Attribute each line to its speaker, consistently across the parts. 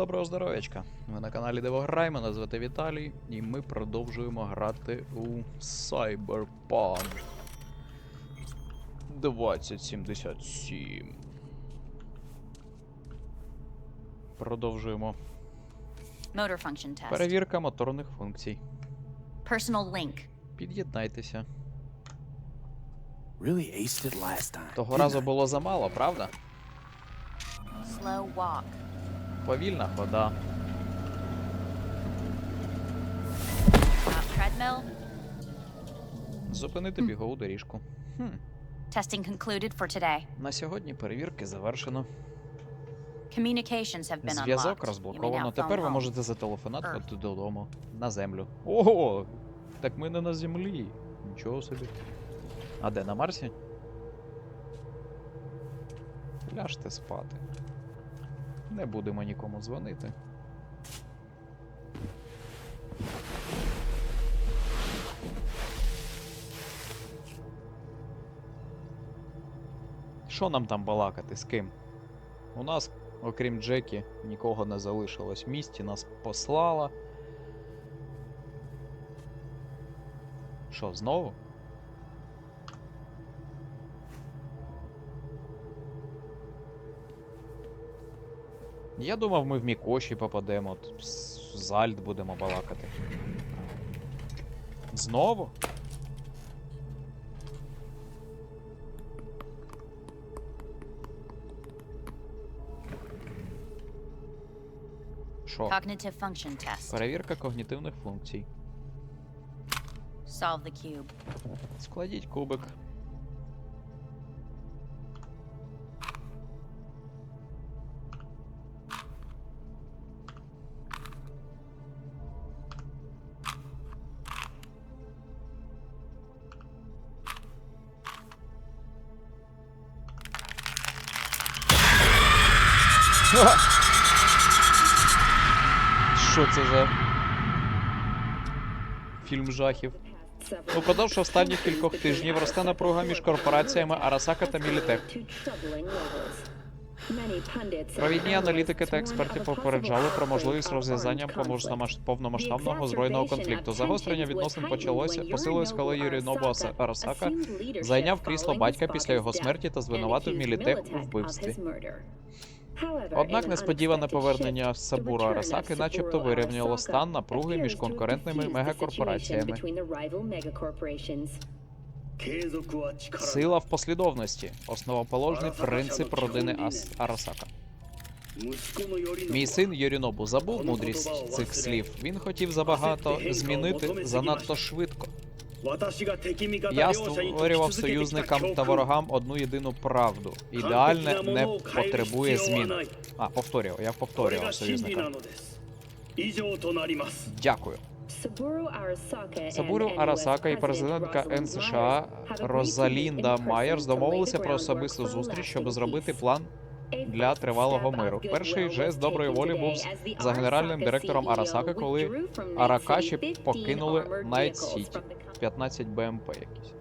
Speaker 1: доброго здоров'ячка! Ви на каналі Дивограй, мене звати Віталій, і ми продовжуємо грати у Cyberpunk 2077. Продовжуємо.
Speaker 2: Motor function test.
Speaker 1: Перевірка моторних функцій.
Speaker 2: Personal link.
Speaker 1: Під'єднайтеся.
Speaker 3: Really aced it last time.
Speaker 1: Того разу було замало, правда?
Speaker 2: Slow walk.
Speaker 1: Повільна хода. Зупинити бігову доріжку. Хм.
Speaker 2: Testing concluded for today.
Speaker 1: На сьогодні перевірки завершено.
Speaker 2: Communications have been
Speaker 1: Зв'язок розблоковано. Тепер ви можете зателефонувати додому на землю. Ого! Так ми не на землі. Нічого собі. А де на Марсі? Ляжте спати. Не будемо нікому дзвонити. Що нам там балакати? З ким? У нас, окрім Джекі, нікого не залишилось в місті, нас послала. Що, знову? Я думав, ми в Мікоші попадемо, от з Альт будемо балакати. Знову?
Speaker 2: Cognitive function test.
Speaker 1: Перевірка когнітивних функцій.
Speaker 2: Solve the cube.
Speaker 1: Складіть кубик. Що це за фільм жахів? Упродовж останніх кількох тижнів росте напруга між корпораціями Арасака та Мілітек. Провідні аналітики та експерти попереджали про можливість розв'язання повномасштабного збройного конфлікту. Загострення відносин почалося посилилось, коли Юрінобу Аса- Арасака зайняв крісло батька після його смерті та звинуватив Мілітек у вбивстві. Однак несподіване повернення Сабура Арасаки начебто вирівняло стан напруги між конкурентними мегакорпораціями. Сила в послідовності основоположний принцип родини Ас Арасака. Мій син Йорінобу забув мудрість цих слів. Він хотів забагато змінити занадто швидко. Я створював союзникам та ворогам одну єдину правду. Ідеальне не потребує змін. А, повторював, я повторював союзникам. Дякую.
Speaker 4: Сабуру Арасака і президентка НСШ
Speaker 1: Розалінда Майерс домовилися про особисту зустріч, щоб зробити план для тривалого миру. Перший жест доброї волі був за генеральним директором Арасаки, коли Аракаші покинули Найт Сіті. 15 БМП якісь.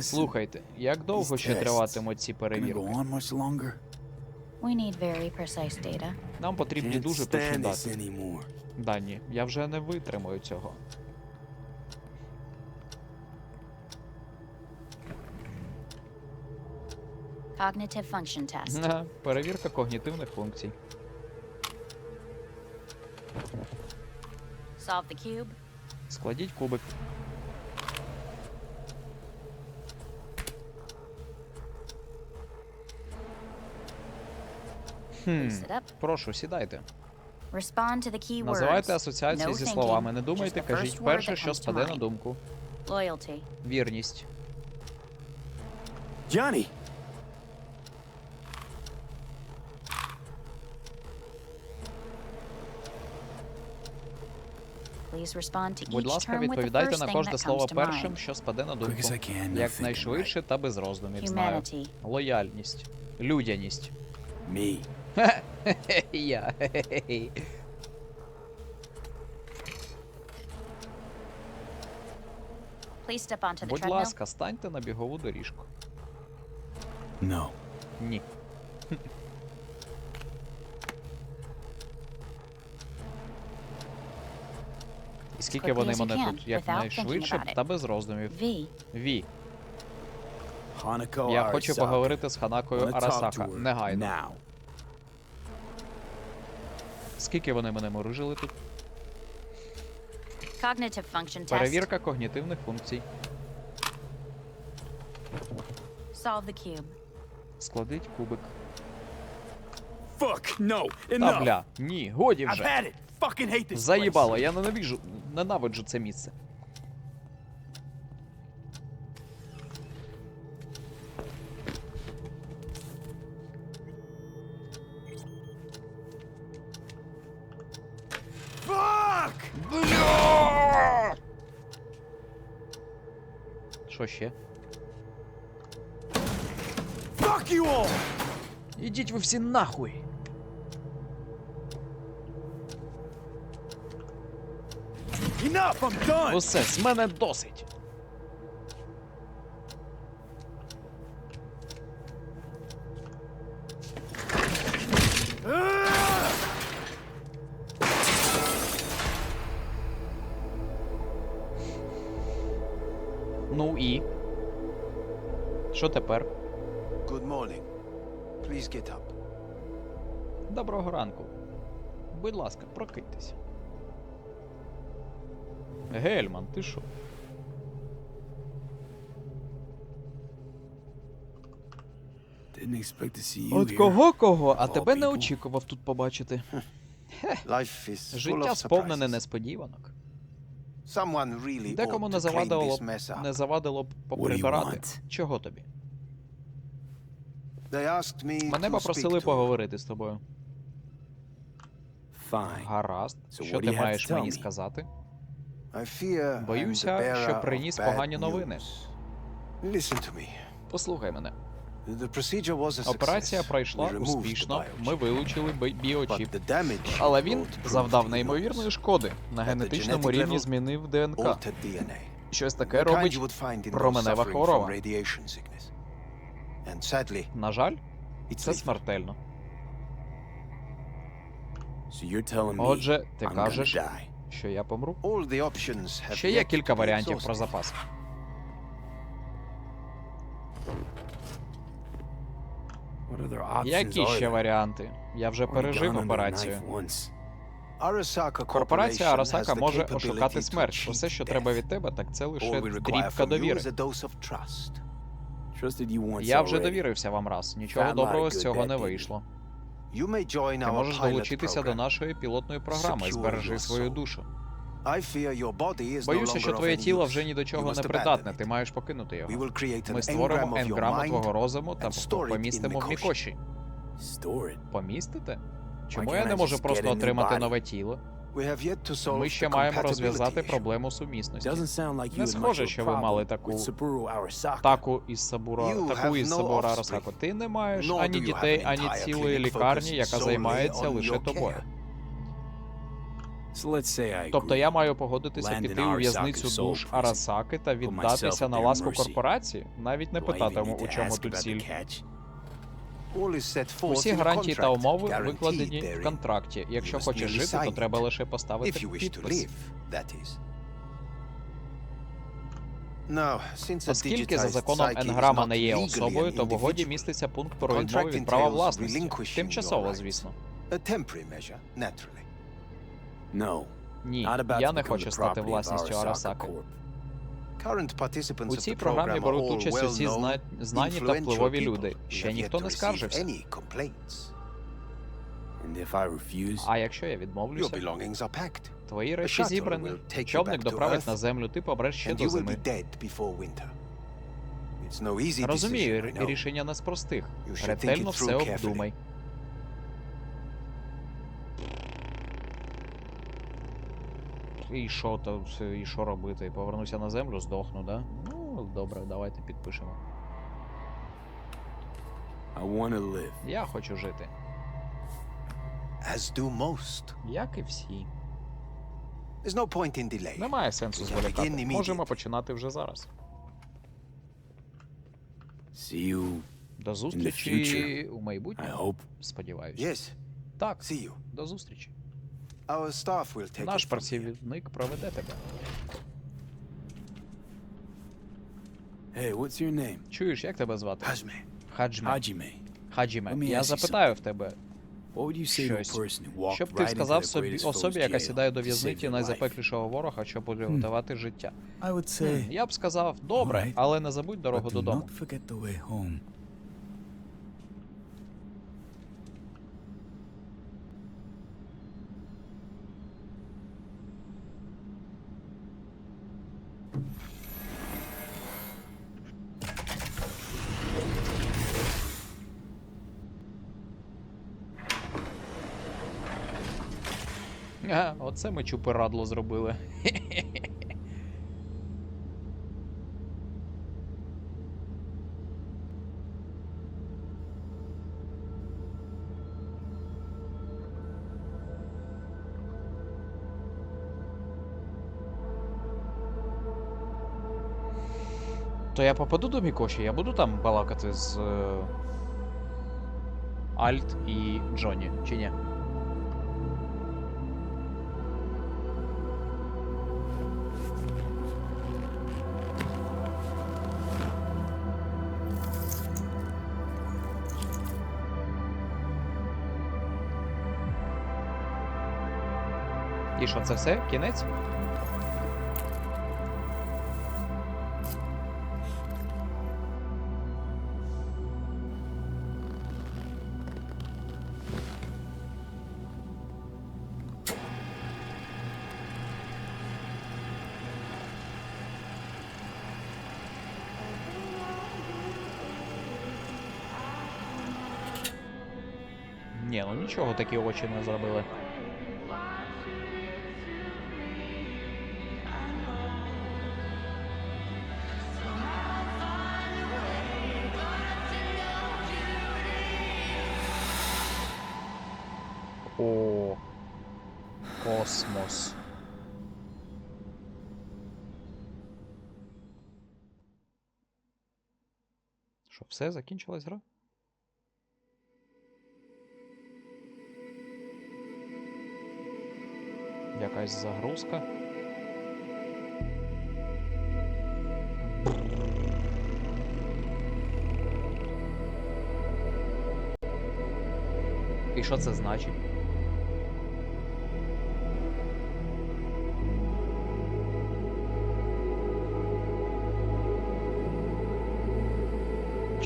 Speaker 1: Слухайте, як довго ще триватимуть ці перевірки?
Speaker 3: on much longer?
Speaker 2: We need very precise data.
Speaker 1: Нам потрібні дуже точні дати. Дані, я вже не витримаю цього.
Speaker 2: Cognitive function test.
Speaker 1: Га, Перевірка когнітивних функцій.
Speaker 2: Solve the cube.
Speaker 1: Складіть кубик. Хм,
Speaker 2: up.
Speaker 1: прошу, сідайте.
Speaker 2: Respond to the key
Speaker 1: Називайте асоціації
Speaker 2: No
Speaker 1: зі
Speaker 2: thinking,
Speaker 1: словами. Не
Speaker 2: just
Speaker 1: думайте, кажіть
Speaker 2: word
Speaker 1: перше,
Speaker 2: that
Speaker 1: що
Speaker 2: comes to
Speaker 1: спаде на
Speaker 2: mind.
Speaker 1: думку.
Speaker 2: Loyalty.
Speaker 1: Вірність.
Speaker 3: Johnny!
Speaker 2: Please respond to
Speaker 1: Будь ласка,
Speaker 2: term with the
Speaker 1: відповідайте на кожне слово першим, що спаде на думку.
Speaker 3: as I
Speaker 1: Якнайшвидше та без роздумів. Знаю. Лояльність. Людяність.
Speaker 3: Me.
Speaker 1: Я.
Speaker 2: Please step onto the
Speaker 1: Будь ласка, станьте на бігову доріжку.
Speaker 3: No.
Speaker 1: Ні. Скільки вони мене тут якнайшвидше та без роздумів. Ві, я хочу поговорити з Ханакою Арасака. Негайно. Скільки вони мене морожили тут? Перевірка когнітивних функцій. Складить кубик.
Speaker 3: Fuck, no,
Speaker 1: Та бля, ні, годі вже. Заїбало, я ненавиджу, ненавиджу це місце. Що ще?
Speaker 3: Fuck you all!
Speaker 1: Ідіть ви всі нахуй!
Speaker 3: Enough, I'm done!
Speaker 1: Усе, з мене досить. Ну і. Що тепер?
Speaker 5: Good morning. Please get up.
Speaker 1: Доброго ранку. Будь ласка, прокидьтеся. Гельман, ти що? От кого кого, а тебе не очікував тут побачити. Життя сповнене несподіванок. Декому не завадило, б- не завадило б поприбирати. Чого тобі? Мене попросили поговорити з тобою. Гаразд. Що ти маєш мені сказати? Боюся, що приніс погані новини. Послухай мене. Операція пройшла успішно. Ми вилучили бі- біочіп. Але він завдав неймовірної шкоди. На генетичному рівні змінив ДНК. Щось таке робить. променева хвороба. На жаль, це смертельно. Отже, ти кажеш. Що я помру. Ще є кілька варіантів про запас. Які ще варіанти? Я вже пережив операцію. Корпорація Арасака може ошукати смерть. Усе, що треба від тебе, так це лише дрібка довіри. Я вже довірився вам раз. Нічого доброго з цього не вийшло.
Speaker 5: You may
Speaker 1: Ти можеш долучитися до нашої пілотної програми, збережи свою душу.
Speaker 5: I fear your body is no
Speaker 1: Боюся, що твоє тіло вже ні до чого не придатне, ти маєш покинути його. Ми створимо енграму твого розуму та помістимо в Мікоші. Помістите? Чому я не можу просто отримати нове тіло?
Speaker 5: We have yet to solve
Speaker 1: Ми ще
Speaker 5: the
Speaker 1: маємо розв'язати
Speaker 5: issue.
Speaker 1: проблему сумісності.
Speaker 3: Doesn't sound like you
Speaker 1: Не схоже, що ви мали таку таку із Сабура,
Speaker 5: You
Speaker 1: таку
Speaker 5: have
Speaker 1: із
Speaker 5: no
Speaker 1: Сабура. Арасако. Ти не маєш ані дітей, ані цілої лікарні, яка займається лише тобою.
Speaker 5: care.
Speaker 3: So let's say I
Speaker 1: Тобто я маю погодитися
Speaker 3: Land
Speaker 1: піти
Speaker 3: in
Speaker 1: у в'язницю душ. Арасаки та віддатися на ласку корпорації, навіть не питатиму, у
Speaker 3: to
Speaker 1: чому тут ціль. Усі гарантії та умови викладені в контракті. Якщо хочеш жити, то треба лише поставити підпис. Оскільки за законом енграма не є особою, то в угоді міститься пункт про відмову від права власності. Тимчасово, звісно. Ні, я не хочу стати власністю
Speaker 3: Arasaka
Speaker 1: Арасаки.
Speaker 3: Corp.
Speaker 5: Current participants
Speaker 1: У
Speaker 5: of
Speaker 1: цій
Speaker 5: the
Speaker 1: програмі
Speaker 5: program are
Speaker 1: беруть
Speaker 5: all
Speaker 1: участь усі знані та впливові люди. Ще ніхто не скаржився.
Speaker 5: any complaints.
Speaker 3: And if I refuse,
Speaker 1: А якщо я
Speaker 5: Your
Speaker 1: відмовлюся,
Speaker 5: belongings are packed,
Speaker 1: твої речі
Speaker 5: shuttle
Speaker 1: зібрані,
Speaker 5: will take you
Speaker 1: човник
Speaker 5: back to
Speaker 1: доправить
Speaker 5: Earth,
Speaker 1: на землю, ти помреш ще до
Speaker 5: you will
Speaker 1: зими.
Speaker 5: be dead before winter. It's no easy
Speaker 1: Розумію, рішення не з простих.
Speaker 5: You should think
Speaker 1: Ретельно
Speaker 5: it
Speaker 1: все
Speaker 5: through carefully.
Speaker 1: обдумай. І що то і що робити? Повернуся на землю, здохну, да? Ну, добре, давайте підпишемо.
Speaker 3: I want to live.
Speaker 1: Я хочу жити.
Speaker 5: As do most.
Speaker 1: Як і всі.
Speaker 5: There's no point in delay.
Speaker 1: Немає сенсу зволікати. Можемо починати вже зараз.
Speaker 3: See you,
Speaker 1: До
Speaker 3: future.
Speaker 1: зустрічі у
Speaker 3: I
Speaker 1: майбутньому.
Speaker 3: hope.
Speaker 1: Сподіваюсь.
Speaker 5: Yes,
Speaker 1: Так,
Speaker 5: see you.
Speaker 1: до зустрічі. Наш працівник проведе тебе.
Speaker 3: Hey, what's your name?
Speaker 1: Чуєш, як тебе звати? Хаджме.
Speaker 3: Hajime.
Speaker 1: Хаджіме. Я запитаю в тебе, Щось. що б ти сказав собі особі, яка сідає до в'язниці найзапеклішого ворога, щоб урятувати життя? Я б сказав, добре, але не забудь дорогу додому. Оце ми чупирадло зробили. То я попаду до Мікоші, я буду там балакати з е, Альт і Джонні, чи ні? Що, це все? Кінець? Ні, ну нічого такі очі не зробили. Все, закінчилась гра? Якась загрузка. І що це значить?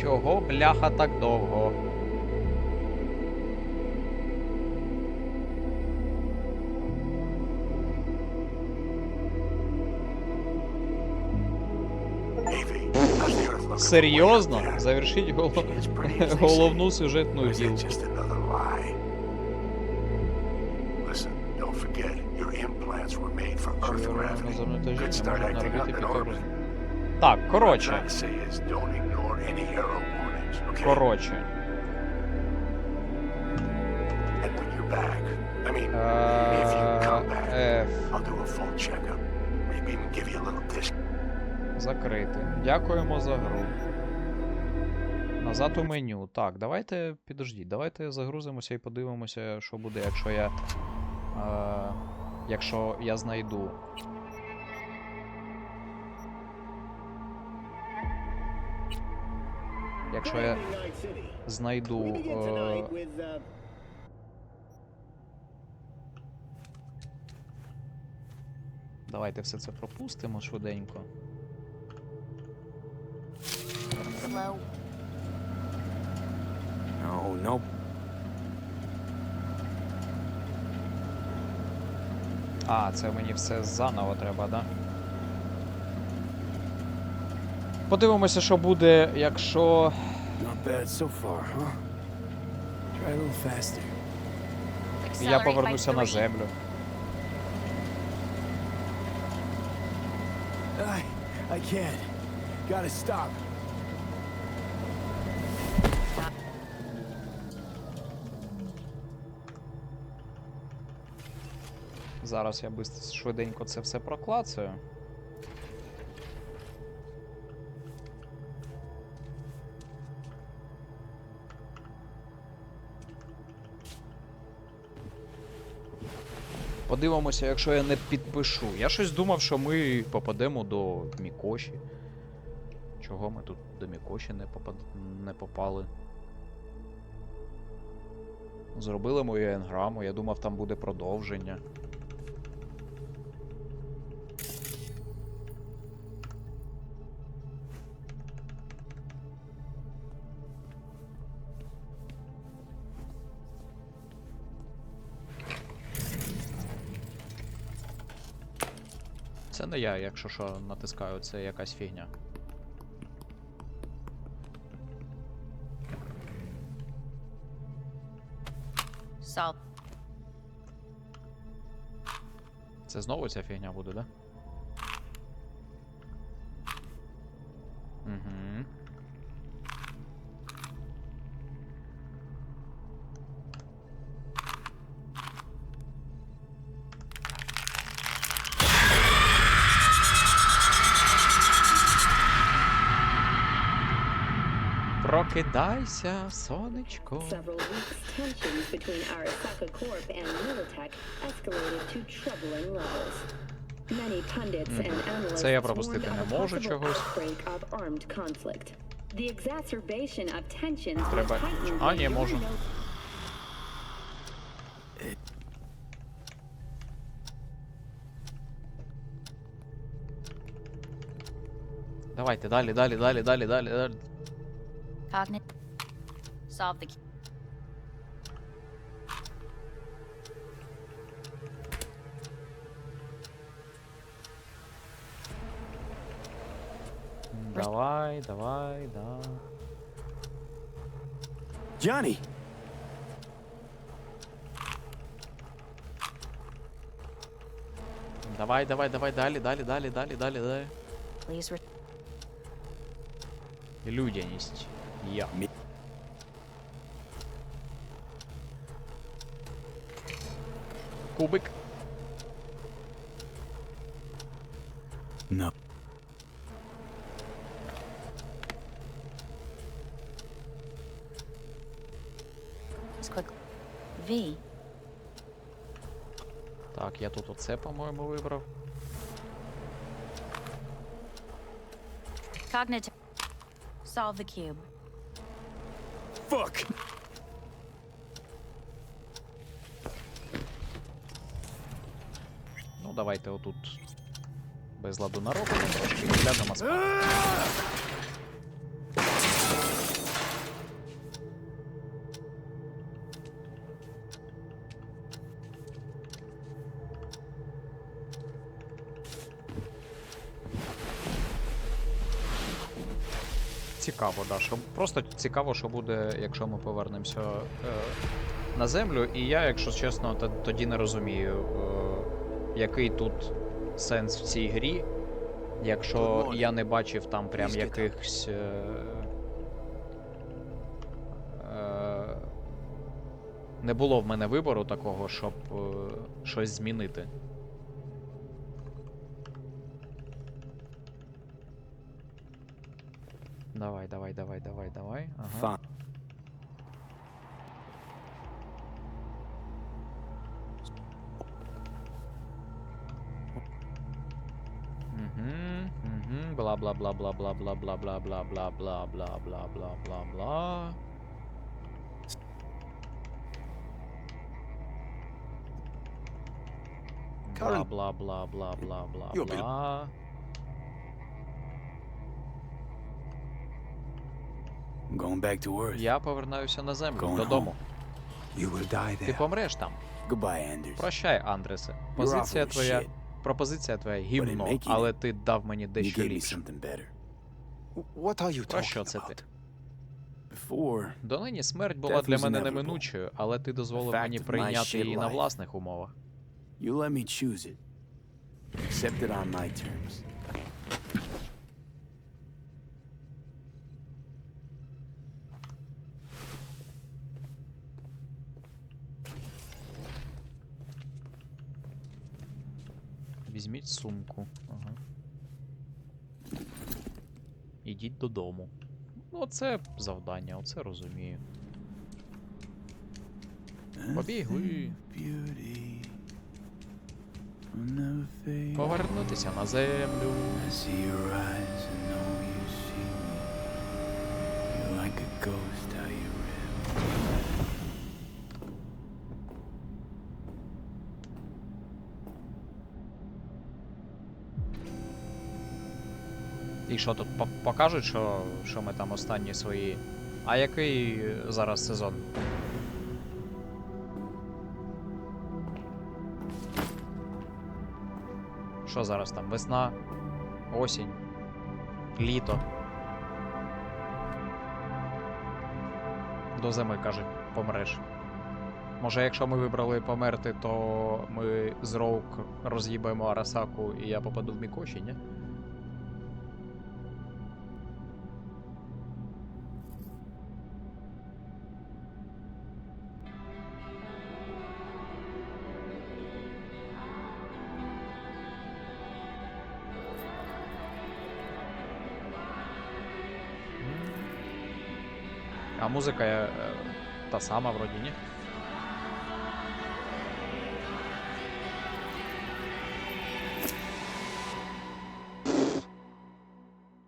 Speaker 1: Чого бляха так довго? Серйозно? Завершіть голо... головну сюжетну гілку.
Speaker 6: Could start
Speaker 1: можна робити
Speaker 6: up
Speaker 1: Так, коротше. Коротше. Е. Закрити. Дякуємо за гру. Назад у меню. Так, давайте підождіть, давайте загрузимося і подивимося, що буде, якщо я. Е, якщо я знайду. Якщо я знайду. Е, давайте все це пропустимо швиденько.
Speaker 2: Slow.
Speaker 3: No, nope.
Speaker 1: А, це мені все заново треба, да? Подивимося, що буде, якщо.
Speaker 3: Not bad so far, huh? Try a little faster.
Speaker 1: Я повернуся на землю.
Speaker 3: I, I can't. Gotta stop.
Speaker 1: Зараз я швиденько це все проклацаю. Подивимося, якщо я не підпишу. Я щось думав, що ми попадемо до Мікоші. Чого ми тут до Мікоші не, попад... не попали? Зробили мою енграму, я думав, там буде продовження. Це не я, якщо що, натискаю, це якась фігня.
Speaker 2: Сал.
Speaker 1: Це знову ця фігня буде, да? Прокидайся, сонечко.
Speaker 7: Several weeks, tensions between Arasaka Corp and Militech escalated to troubling levels. Many pundits and analysts
Speaker 1: Це я
Speaker 7: warned
Speaker 1: пропустити
Speaker 7: of
Speaker 1: не
Speaker 7: a
Speaker 1: можу
Speaker 7: possible
Speaker 1: чогось.
Speaker 7: outbreak of armed conflict. The exacerbation of tensions was
Speaker 1: Треба-
Speaker 7: heightened
Speaker 1: А,
Speaker 7: when
Speaker 1: ні, можу.
Speaker 7: Yorino
Speaker 1: Давайте, далі, далі, далі, далі, далі, далі.
Speaker 2: Solve the...
Speaker 1: Давай, давай, да.
Speaker 3: Johnny!
Speaker 1: Давай, давай, давай, дали, дали, дали, дали, дали, дали.
Speaker 2: Люди они
Speaker 1: есть. Я. Кубик.
Speaker 8: No.
Speaker 2: V.
Speaker 1: Так, я тут оце, по-моєму, вибрав.
Speaker 2: Cognitive. Solve the cube.
Speaker 3: Fuck!
Speaker 1: Ну, давайте отут без ладу наробимо трошки і глянемо справу. Цікаво, да. Що, просто цікаво, що буде, якщо ми повернемося е, на землю. І я, якщо чесно, тоді не розумію, е, який тут сенс в цій грі, якщо я не бачив там прям якихось. Е, е, не було в мене вибору такого, щоб е, щось змінити. Давай, давай, давай, давай, давай. Ага. Бла бла бла бла бла бла бла бла бла бла бла бла бла бла бла бла. Бла
Speaker 5: Karen,
Speaker 1: бла бла бла бла бла
Speaker 5: You're a bit-
Speaker 1: бла.
Speaker 8: I'm going back to Earth.
Speaker 1: Я повернаюся на землю додому.
Speaker 3: You will die
Speaker 1: Ти помреш там.
Speaker 8: Goodbye, Anders.
Speaker 1: Прощай, Андресе. Позиція твоя. Пропозиція твоя гімно, але ти дав мені дещо ліпше. Про що це ти? Донині смерть була для мене неминучою, але ти дозволив мені прийняти її на власних умовах.
Speaker 8: you let me choose it. Accept it on my terms.
Speaker 1: Візьміть сумку. Ага. Ідіть додому. Ну, оце завдання, оце розумію. Побігли. Повернутися на землю. І що тут по- покажуть, що, що ми там останні свої. А який зараз сезон? Що зараз там? Весна, осінь, літо. До зими, кажуть, помреш. Може, якщо ми вибрали померти, то ми з Роук роз'їбаємо Арасаку і я попаду в Мікоші, ні? А музика е, та сама вроді, ні?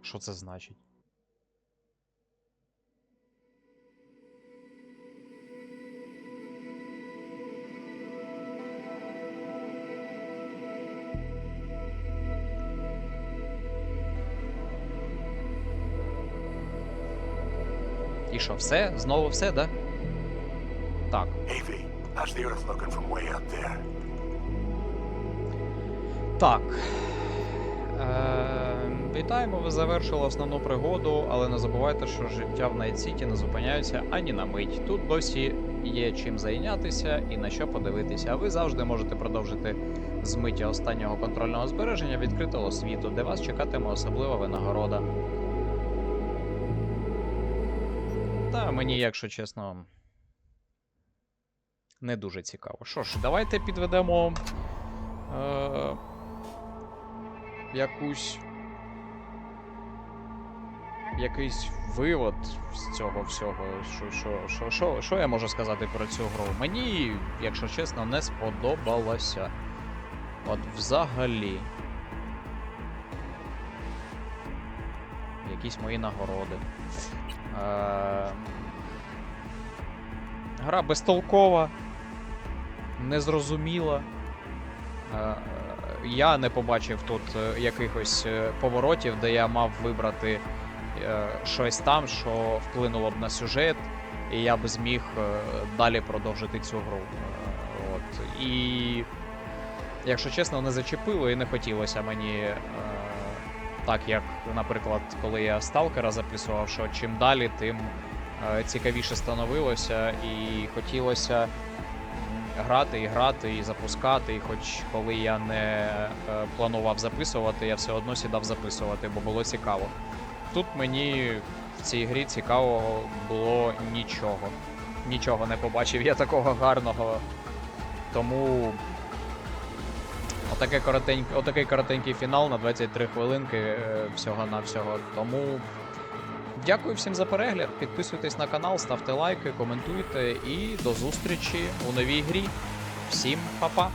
Speaker 1: Що це значить? Що, все? Знову все, да? Так. Так. Е, вітаємо, ви завершили основну пригоду, але не забувайте, що життя в Найт-Сіті не зупиняється ані на мить. Тут досі є чим зайнятися і на що подивитися. А ви завжди можете продовжити з миті останнього контрольного збереження відкритого світу, де вас чекатиме особлива винагорода. Та мені, якщо чесно, не дуже цікаво. Що ж, давайте підведемо. Е, якусь. Якийсь вивод з цього всього. Що, що, що, що, що я можу сказати про цю гру? Мені, якщо чесно, не сподобалося. От взагалі. Якісь мої нагороди. Е, гра безтолкова, незрозуміла. Е, я не побачив тут е, якихось е, поворотів, де я мав вибрати е, щось там, що вплинуло б на сюжет, і я б зміг е, далі продовжити цю гру. Е, От. І, якщо чесно, не зачепило і не хотілося мені. Так як, наприклад, коли я сталкера записував, що чим далі, тим е, цікавіше становилося, і хотілося грати і грати, і запускати. І хоч коли я не е, планував записувати, я все одно сідав записувати, бо було цікаво. Тут мені в цій грі цікавого було нічого. Нічого не побачив я такого гарного. Тому. Отаке коротенький, отакий коротенький фінал на 23 хвилинки е, всього-навсього. Тому дякую всім за перегляд. Підписуйтесь на канал, ставте лайки, коментуйте і до зустрічі у новій грі. Всім па-па!